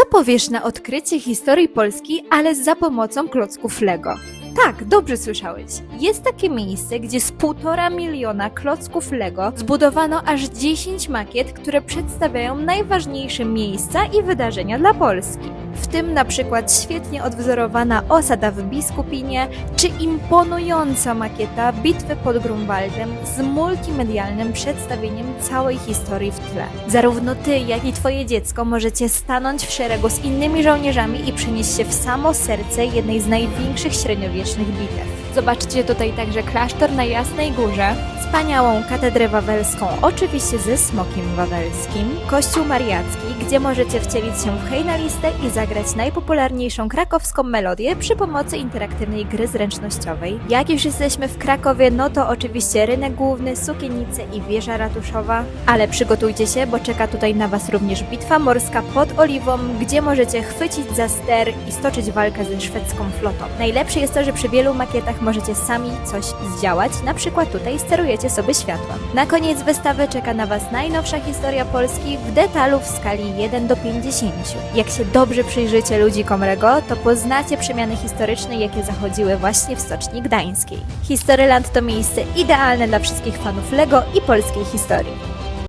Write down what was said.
Co powiesz na odkrycie historii Polski, ale za pomocą klocków Lego? Tak, dobrze słyszałeś. Jest takie miejsce, gdzie z półtora miliona klocków Lego zbudowano aż 10 makiet, które przedstawiają najważniejsze miejsca i wydarzenia dla Polski. W tym na przykład świetnie odwzorowana osada w Biskupinie, czy imponująca makieta bitwy pod Grunwaldem z multimedialnym przedstawieniem całej historii w tle. Zarówno ty, jak i twoje dziecko możecie stanąć w szeregu z innymi żołnierzami i przenieść się w samo serce jednej z największych średniowiecznych bitew. Zobaczcie tutaj także klasztor na Jasnej Górze, wspaniałą katedrę wawelską, oczywiście ze smokiem wawelskim, kościół mariacki, gdzie możecie wcielić się w hejnalistę i zagrać najpopularniejszą krakowską melodię przy pomocy interaktywnej gry zręcznościowej. Jak już jesteśmy w Krakowie, no to oczywiście rynek główny, sukiennice i wieża ratuszowa, ale przygotujcie się, bo czeka tutaj na Was również bitwa morska pod Oliwą, gdzie możecie chwycić za ster i stoczyć walkę ze szwedzką flotą. Najlepsze jest to, że przy wielu makietach możecie sami coś zdziałać, na przykład tutaj sterujecie sobie światłem. Na koniec wystawy czeka na Was najnowsza historia Polski w detalu w skali 1 do 50. Jak się dobrze przyjrzycie ludzi Komrego, to poznacie przemiany historyczne, jakie zachodziły właśnie w Stoczni Gdańskiej. Historyland to miejsce idealne dla wszystkich fanów Lego i polskiej historii.